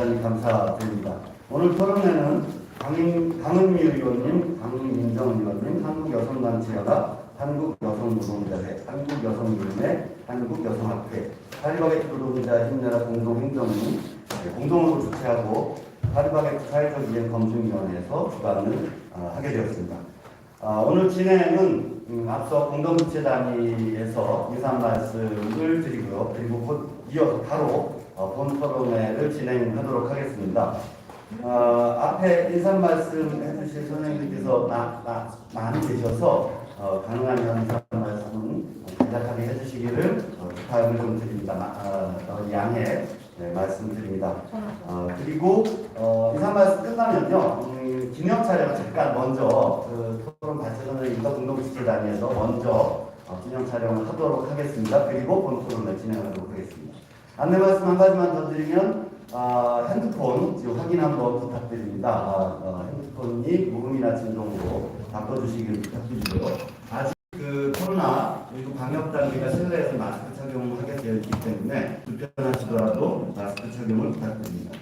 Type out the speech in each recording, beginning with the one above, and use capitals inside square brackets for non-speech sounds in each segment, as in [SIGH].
대단히 감사드립니다. 오늘 토론회는 강은미 의원님, 강민정 의원님, 한국여성단체연합, 한국여성노동자회, 한국여성위원회, 한국여성학회, 파리바게트 노동자 힘내라 공동행정위 네, 공동으로 주최하고 파리바게트 사회적 이행 검증위원회에서 주관을 어, 하게 되었습니다. 아, 오늘 진행은 음, 앞서 공동주최 단위에서 인사 말씀을 드리고요. 그리고 곧 이어서 바로 어, 본 토론회를 진행하도록 하겠습니다. 어, 앞에 인사 말씀 해주실 선생님께서 많이 계셔서 어, 가능하면 인사 말씀은 간략하게 해주시기를 어, 부탁을 좀 드립니다. 마- 어, 어, 양해 네, 말씀드립니다. 어, 그리고 어, 인사 말씀 끝나면요 음, 기념 촬영 잠깐 먼저 그 토론 발제선생님과 공동주최 단위에서 먼저 어, 기념 촬영을 하도록 하겠습니다. 그리고 본 토론을 진행하도록 하겠습니다. 안내 말씀 한 가지만 더 드리면 아, 핸드폰 확인 한번 부탁드립니다. 아, 어, 핸드폰이 무음이나 진동으로 바꿔주시길 부탁드리고요. 아직 그 코로나 그리고 방역 단계가 실내에서 마스크 착용하게 되어 있기 때문에 불편하시더라도 마스크 착용을 부탁드립니다.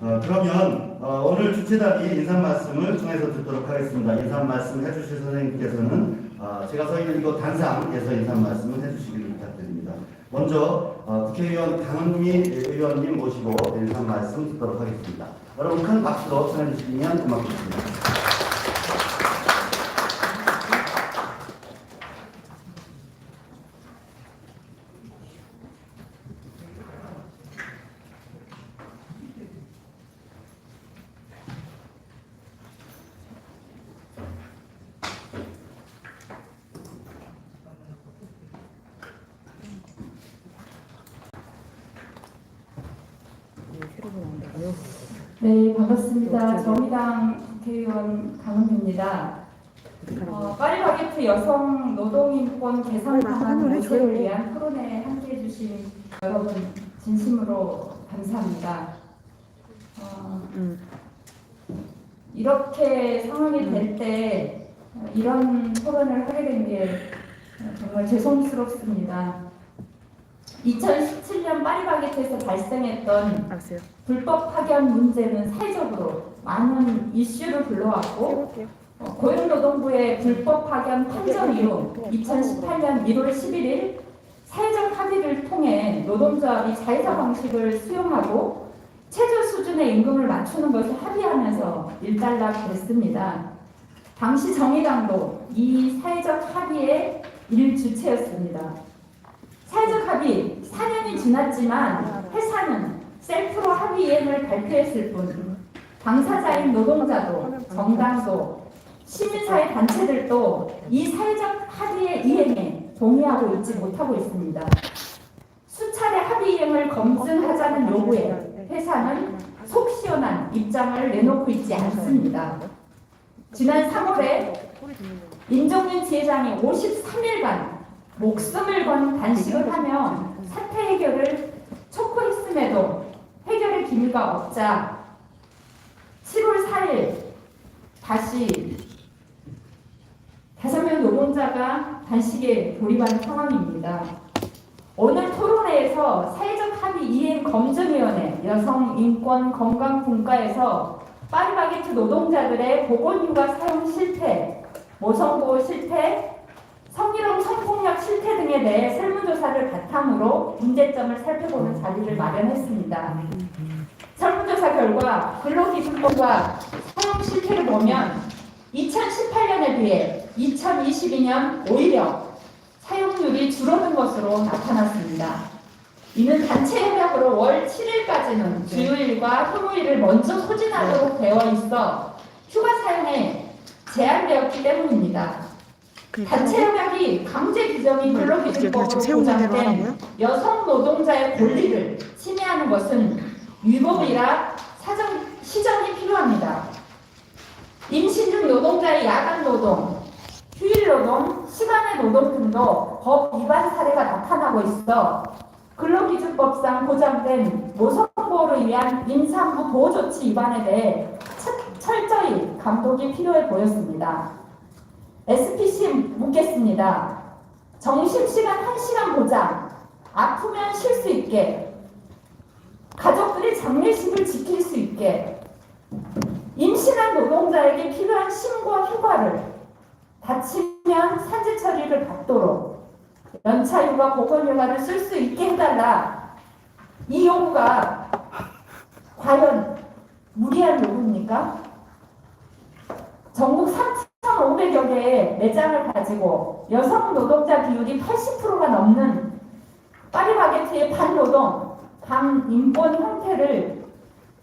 어, 그러면 어, 오늘 주최단이 인사 말씀을 통해서 듣도록 하겠습니다. 인사 말씀 해주실 선생님께서는 어, 제가 서 있는 이곳 단상에서 인사 말씀을 해주시기를. 먼저 어, 국회의원 강은미 의원님 모시고 인사 말씀 듣도록 하겠습니다. 여러분 큰 박수로 청해 주시면 고맙겠습니다. 네, 반갑습니다. 정의당 국회의원 강은미입니다. 어, 파리 바게트 여성 노동인권 개선 방안 모색을 위한 토론에 함께해 주신 여러분 진심으로 감사합니다. 어, 이렇게 상황이 될 때 이런 토론을 하게 된 게 정말 죄송스럽습니다. 2017년 파리바게트에서 발생했던 알았어요. 불법 파견 문제는 사회적으로 많은 이슈를 불러왔고. 어, 고용노동부의 불법 파견 판정 이후 2018년 1월 11일 사회적 합의를 통해 노동조합이 자회사 방식을 수용하고 최저 수준의 임금을 맞추는 것을 합의하면서 일단락됐습니다. 당시 정의당도 이 사회적 합의의 일주체였습니다. 사회적 합의 4년이 지났지만 회사는 셀프로 합의 이행을 발표했을 뿐 당사자인 노동자도 정당도 시민사회 단체들도 이 사회적 합의의 이행에 동의하고 있지 못하고 있습니다. 수차례 합의 이행을 검증하자는 요구에 회사는 속 시원한 입장을 내놓고 있지 않습니다. 지난 3월에 소리 듣는 거. 임종윤 지회장이 53일간 목숨을 건 단식을 하며 사태 해결을 촉구했음에도 해결의 기미가 없자 7월 4일 다시 다섯 명 노동자가 단식에 돌입한 상황입니다. 오늘 토론회에서 사회적 합의 이행 검증위원회 여성인권건강분과에서 파리바게트 노동자들의 보건휴가 사용 실태, 모성보호 실태, 성희롱 성폭력 실태 등에 대해 설문조사를 바탕으로 문제점을 살펴보는 자리를 마련했습니다. 설문조사 결과 근로기준법과 사용 실태를 보면 2018년에 비해 2022년 오히려 사용률이 줄어든 것으로 나타났습니다. 이는 단체 협약으로 월 7일까지는 주요일과 휴무일을 먼저 소진하도록 되어 있어 휴가 사용에 제한되었기 때문입니다. 단체 협약이 강제 규정이 근로기준법으로 보장된? 여성 노동자의 권리를 침해하는 것은 위법이라 사정 시정이 필요합니다. 임신 중 노동자의 야간 노동, 휴일 노동, 시간의 노동 등도 법 위반 사례가 나타나고 있어 근로기준법상 보장된 모성보호를 위한 임산부 보호조치 위반에 대해 철- 철저히 감독이 필요해 보였습니다. SPC 묻겠습니다. 점심시간 1시간 보장, 아프면 쉴 수 있게 가족들이 장례식을 지킬 수 있게 임신한 노동자에게 필요한 쉼과 휴가를 다치면 산재 처리를 받도록 연차 휴가, 보건 휴가를 쓸 수 있게 해달라. 이 요구가 과연 무리한 요구입니까? 전국 3,500 여 개의 매장을 가지고 여성 노동자 비율이 80%가 넘는 파리바게트의 반노동, 반인권 형태를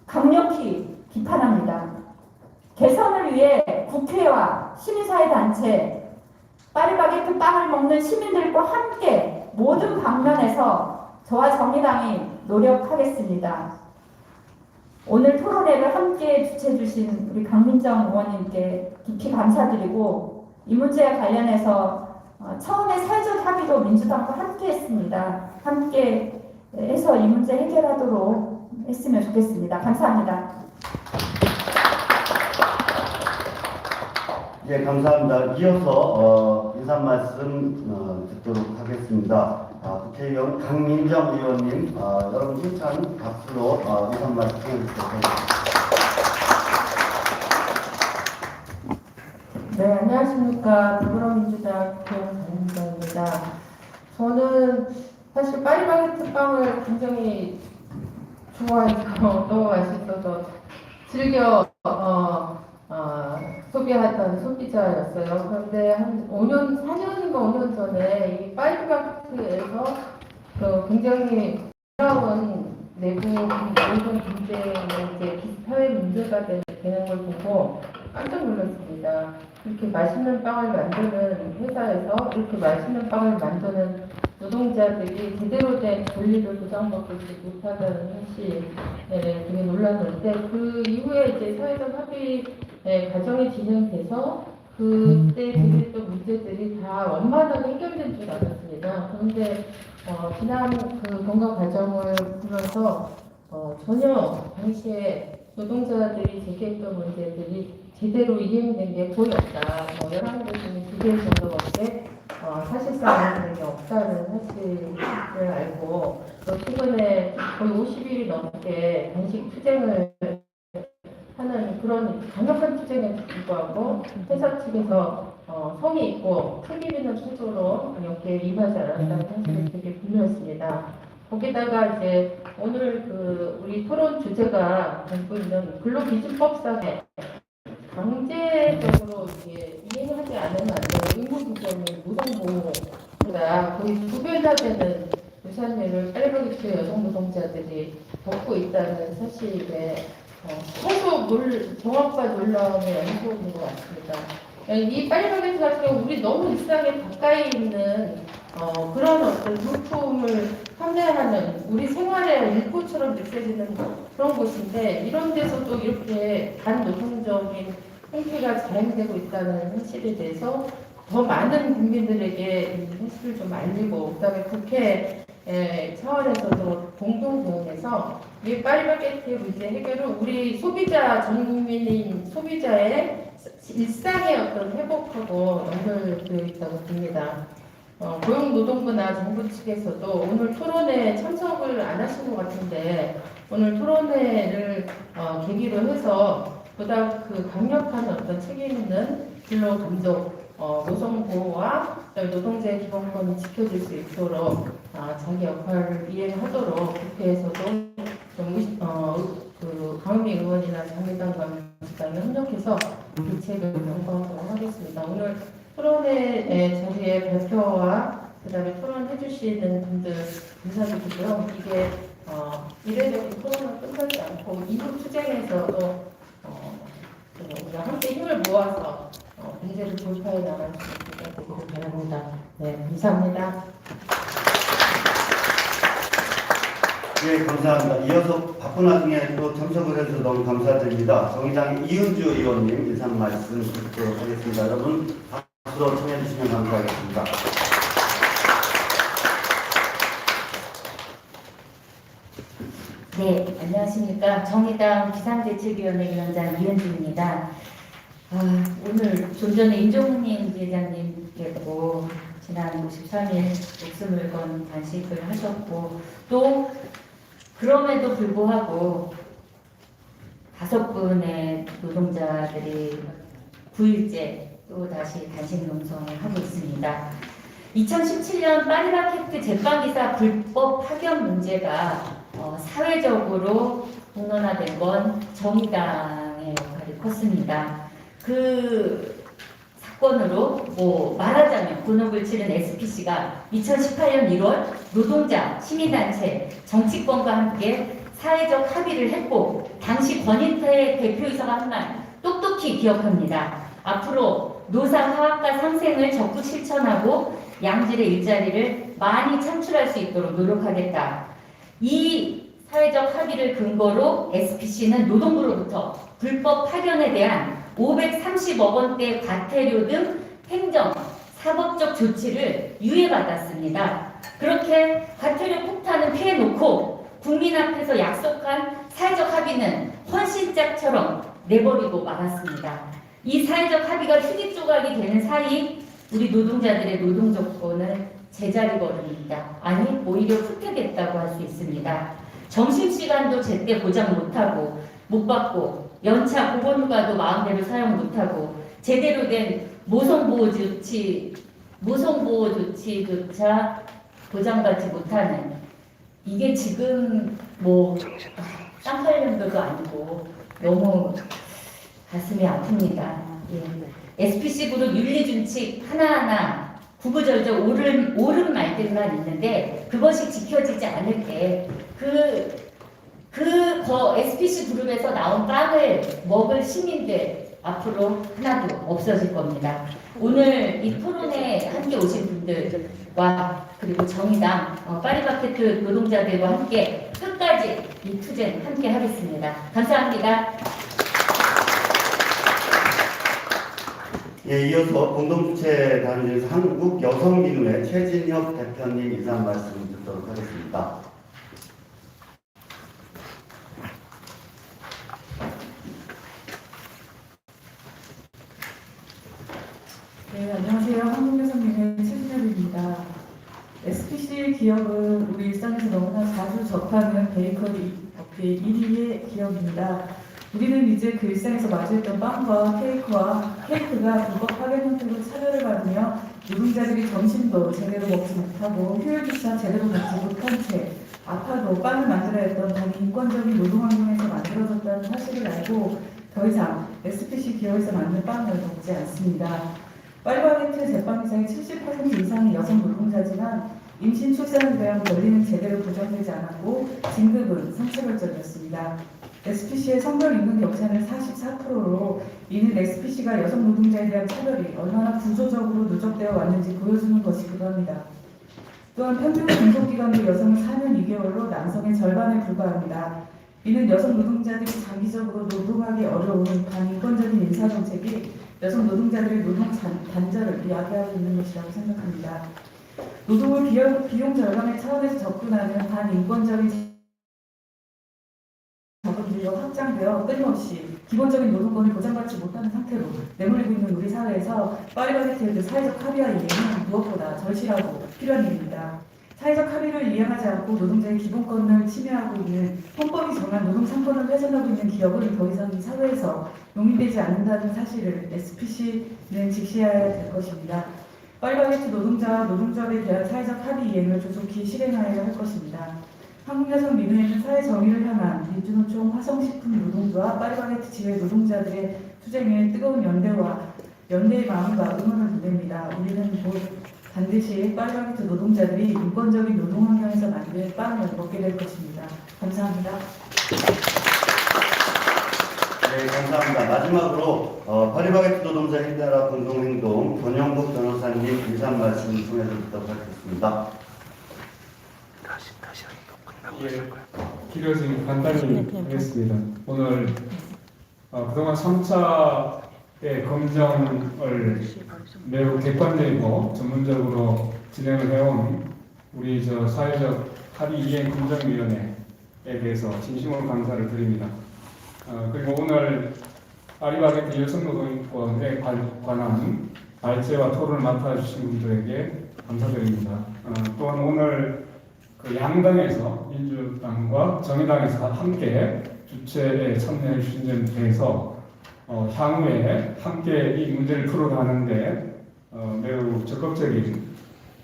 강력히 비판합니다. 개선을 위해 국회와 시민사회 단체, 파리바게트 빵을 먹는 시민들과 함께 모든 방면에서 저와 정의당이 노력하겠습니다. 오늘 토론회를 함께 주최해 주신 우리 강민정 의원님께 깊이 감사드리고 이 문제와 관련해서 어, 처음에 사회적 합의도 민주당과 함께 했습니다. 함께 해서 이 문제 해결하도록 했으면 좋겠습니다. 감사합니다. 예, 감사합니다. 이어서 어, 인사 말씀 어, 듣도록 하겠습니다. 아, 국회의원 강민정 의원님, 아, 여러분 힘찬 박수로 어, 인사 말씀 해주시도록 하겠습니다. 네, 안녕하십니까. 더불어민주당 김정입니다. 저는 사실 파리바게트 빵을 굉장히 좋아해서 [LAUGHS] 너무 맛있어서 즐겨 어, 어, 소비하던 소비자였어요. 그런데 한 5년, 4년인가 5년 전에 이 파리바게트에서 그 굉장히 놀라운 내부 모든 문제는 이제 사회 문제가 되- 되는 걸 보고 깜짝 놀랐습니다. 이렇게 맛있는 빵을 만드는 회사에서 이렇게 맛있는 빵을 만드는 노동자들이 제대로 된 권리를 보장받고 있지 못하다는 사실에 되게 놀랐는데 그 이후에 이제 사회적 합의 예, 과정이 진행돼서 그때 제기했던 문제들이 다 원만하게 해결된 줄 알았습니다. 그런데 어, 지난 그 건강 과정을 보면서 어, 전혀 당시에 노동자들이 제기했던 문제들이 제대로 이행된 게 거의 없다. 뭐 11개 중에 2개 정도밖에 어, 사실상 그런 게 없다는 사실을 알고 또 최근에 거의 50일이 넘게 단식 투쟁을 하는 그런 강력한 투쟁에 불구하고 회사 측에서 어, 성의 있고 책임 있는 태도로 이렇게 임하지 않았다는 사실이 되게 분명했습니다. 거기다가 이제 오늘 그 우리 토론 주제가 담고 있는 근로기준법상에 강제적으로 이게 이행하지 않으면 안 되는 의무규정인 노동보호가 거의 두 배나 되는 유산일을 빨리바게트 여성 노동자들이 겪고 있다는 사실에 어, 계속 놀, 정확과 놀라움의 연속인 것 같습니다. 이 파리바게트 같은 경우 우리 너무 일상에 가까이 있는 어, 그런 어떤 물품을 판매하는 우리 생활의 일부처럼 느껴지는 그런 곳인데 이런 데서도 이렇게 반노동적인 행태가 자행되고 있다는 사실에 대해서 더 많은 국민들에게 이 사실을 좀 알리고 그다음에 국회 에, 차원에서도 공동 대응해서 이 파리바게트의 문제 해결을 우리 소비자 전 국민인 소비자의 일상의 어떤 회복하고 연결되어 있다고 봅니다. 어, 고용노동부나 정부 측에서도 오늘 토론회에 참석을 안 하신 것 같은데 오늘 토론회를 어, 계기로 해서 보다 그 강력한 어떤 책임 있는 근로 감독, 어, 노동 보호와 노동자의 기본권이 지켜질 수 있도록 아, 자기 역할을 이행하도록 국회에서도 좀 의- 어, 그 강미 의원이나 장미당과 민주당이 협력해서 대책을 연구하도록 하겠습니다. 오늘 토론회 자리에 발표와 그다음에 토론해 주시는 분들 감사드리고요. 이게 어, 이례적인 토론은 끝나지 않고 이후 투쟁에서도 어, 그 우리가 함께 힘을 모아서 어, 문제를 돌파해 나갈 수 있게 되기를 바랍니다. 네, 감사합니다. 예, 감사합니다. 이어서 바쁜 와중에 또 참석을 해주셔서 너무 감사드립니다. 정의당 이은주 의원님 인사 말씀 듣도록 하겠습니다. 여러분 박수로 청해주시면 감사하겠습니다. 네, 안녕하십니까. 정의당 비상대책위원회 위원장 이은주입니다. 아, 오늘 좀 전에 임종훈님 회장님께도 지난 53일 목숨을 건 단식을 하셨고 또 그럼에도 불구하고 다섯 분의 노동자들이 9일째 또 다시 단식 농성을 하고 있습니다. 2017년 파리바게트 제빵기사 불법 파견 문제가 어, 사회적으로 공론화된 건 정의당의 역할이 컸습니다. 그 사건으로 뭐 말하자면 본업을 치른 SPC가 2018년 1월 노동자, 시민단체, 정치권과 함께 사회적 합의를 했고 당시 권인태 대표이사가 한 말 똑똑히 기억합니다. 앞으로 노사 화학과 상생을 적극 실천하고 양질의 일자리를 많이 창출할 수 있도록 노력하겠다. 이 사회적 합의를 근거로 SPC는 노동부로부터 불법 파견에 대한 530억 원대 과태료 등 행정, 사법적 조치를 유예받았습니다. 그렇게 과태료 폭탄은 피해놓고 국민 앞에서 약속한 사회적 합의는 헌신짝처럼 내버리고 말았습니다. 이 사회적 합의가 휴지 조각이 되는 사이 우리 노동자들의 노동 조건은 제자리 걸음입니다. 아니 오히려 후퇴됐다고 할 수 있습니다. 점심시간도 제때 보장 못하고 못 받고 연차 보건휴가도 마음대로 사용 못하고 제대로 된 모성보호 조치 모성보호 조치조차 보장받지 못하는 이게 지금 뭐 쌍팔년도도 아니고 너무 가슴이 아픕니다. 예. SPC 그룹 윤리준칙 하나하나 구구절절 옳은, 옳은 말들만 있는데 그것이 지켜지지 않을 때 그 그 거 SPC 그룹에서 나온 빵을 먹을 시민들 앞으로 하나도 없어질 겁니다. 오늘 이 토론에 함께 오신 분들과 그리고 정의당 어, 파리바게트 노동자들과 함께 끝까지 이 투쟁 함께 하겠습니다. 감사합니다. 예, 이어서 공동주최 단위에서 한국 여성민우회 최진혁 대표님 인사 말씀 듣도록 하겠습니다. 네, 안녕하세요. 한국여성민의 최진열입니다. SPC 기업은 우리 일상에서 너무나 자주 접하는 베이커리 업계 1위의 기업입니다. 우리는 이제 그 일상에서 마주했던 빵과 케이크와 케이크가 불법 파견 형태로 차별을 받으며 노동자들이 점심도 제대로 먹지 못하고 휴일조차 제대로 먹지 못한 채 아파도 빵을 만들어야 했던 반인권적인 노동 환경에서 만들어졌다는 사실을 알고 더 이상 SPC 기업에서 만든 빵을 먹지 않습니다. 파리바게트 제빵기사의 70% 이상이 여성 노동자지만 임신 출산에 대한 권리는 제대로 보장되지 않았고 진급은 상체결적이었습니다. SPC의 성별 임금 격차는 44%로 이는 SPC가 여성 노동자에 대한 차별이 얼마나 구조적으로 누적되어 왔는지 보여주는 것이기도 합니다. 또한 평균 근속기간도 여성은 4년 2개월로 남성의 절반에 불과합니다. 이는 여성 노동자들이 장기적으로 노동하기 어려운 반인권적인 인사정책이 여성 노동자들의 노동 잔- 단절을 이야기하고 있는 것이라고 생각합니다. 노동을 비용 절감의 차원에서 접근하는 반인권적인 확장되어 끊임없이 기본적인 노동권을 보장받지 못하는 상태로 내몰리고 있는 우리 사회에서 파리바게트의 그 사회적 합의와 이행은 무엇보다 절실하고 필요한 일입니다. 사회적 합의를 이행하지 않고 노동자의 기본권을 침해하고 있는 헌법이 정한 노동 상권을 훼손하고 있는 기업은 더 이상 이 사회에서 용인되지 않는다는 사실을 SPC는 직시해야 될 것입니다. 파리바게트 노동자와 노동조합에 대한 사회적 합의 이행을 조속히 실행하여야 할 것입니다. 한국여성 민우회는 사회 정의를 향한 민주노총 화성식품 노동조와 파리바게트 지회 노동자들의 투쟁에 뜨거운 연대와 연대의 마음과 응원을 보냅니다. 우리는 곧 반드시 파리바게트 노동자들이 인권적인 노동 환경에서 만든 빵을 먹게 될 것입니다. 감사합니다. 네, 감사합니다. 마지막으로 어, 파리바게트 노동자 힘내라 공동행동 권영국 변호사님 인사 말씀 통해서 듣도록 하겠습니다. 예, 길어지니 간단히 하겠습니다. 오늘 어, 그동안 3차의 검정을 매우 객관적이고 전문적으로 진행을 해온 우리 저 사회적 합의 이행 검정위원회에 대해서 진심으로 감사를 드립니다. 어, 그리고 오늘 아리바게트 여성노동인권에 관- 관한 발제와 토론을 맡아주신 분들에게 감사드립니다. 어, 또한 오늘 그그 양당에서 민주당과 정의당에서 함께 주최에 참여해 주신 점에 대해서 어, 향후에 함께 이 문제를 풀어가는데 어, 매우 적극적인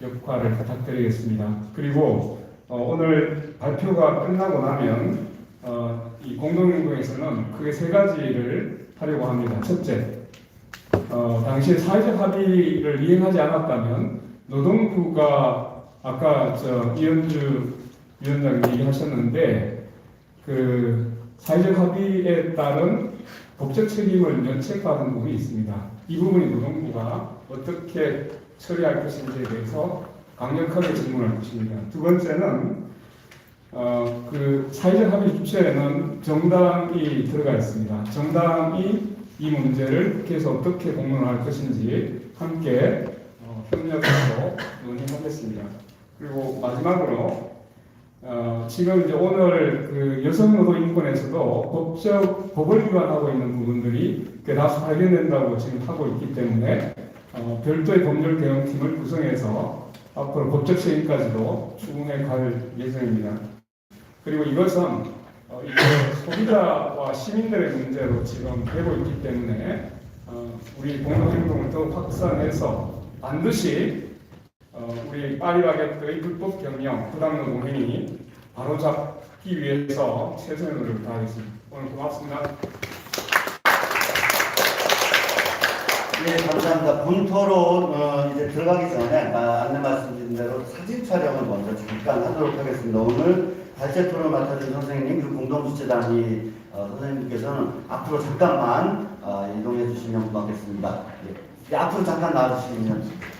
역할을 부탁드리겠습니다. 그리고 어, 오늘 발표가 끝나고 나면 어, 이 공동연구에서는 크게 세 가지를 하려고 합니다. 첫째, 어, 당시에 사회적 합의를 이행하지 않았다면 노동부가 아까 저 이현주 위원장 얘기하셨는데 그 사회적 합의에 따른 법적 책임을 면책받은 부분이 있습니다. 이 부분이 노동부가 어떻게 처리할 것인지에 대해서 강력하게 질문할 것입니다. 두 번째는 어, 그 사회적 합의 주체에는 정당이 들어가 있습니다. 정당이 이 문제를 국회에서 어떻게 공론할 것인지 함께 어, 협력해서 논의하겠습니다. 그리고 마지막으로 어, 지금 이제 오늘 그 여성 노동 인권에서도 법적 법을 위반하고 있는 부분들이 꽤 다수 발견된다고 지금 하고 있기 때문에 어, 별도의 법률 대응팀을 구성해서 앞으로 법적 책임까지도 추궁해 갈 예정입니다. 그리고 이것은 어, 소비자와 시민들의 문제로 지금 되고 있기 때문에 어, 우리 공동행동을 더 확산해서 반드시 어, 우리 파리바게트의 불법 경영, 부당노동 행위 바로잡기 위해서 최선의 노력을 다하겠습니다. 오늘 고맙습니다. 네, 감사합니다. 본토로 어, 이제 들어가기 전에 아, 안내 말씀드린 대로 사진 촬영을 먼저 잠깐 하도록 하겠습니다. 오늘 발제 토론을 맡아준 선생님 그리고 공동주최단이 어, 선생님께서는 앞으로 잠깐만 어, 이동해 주시면 고맙겠습니다. 예. 네, 앞으로 잠깐 나와주시면.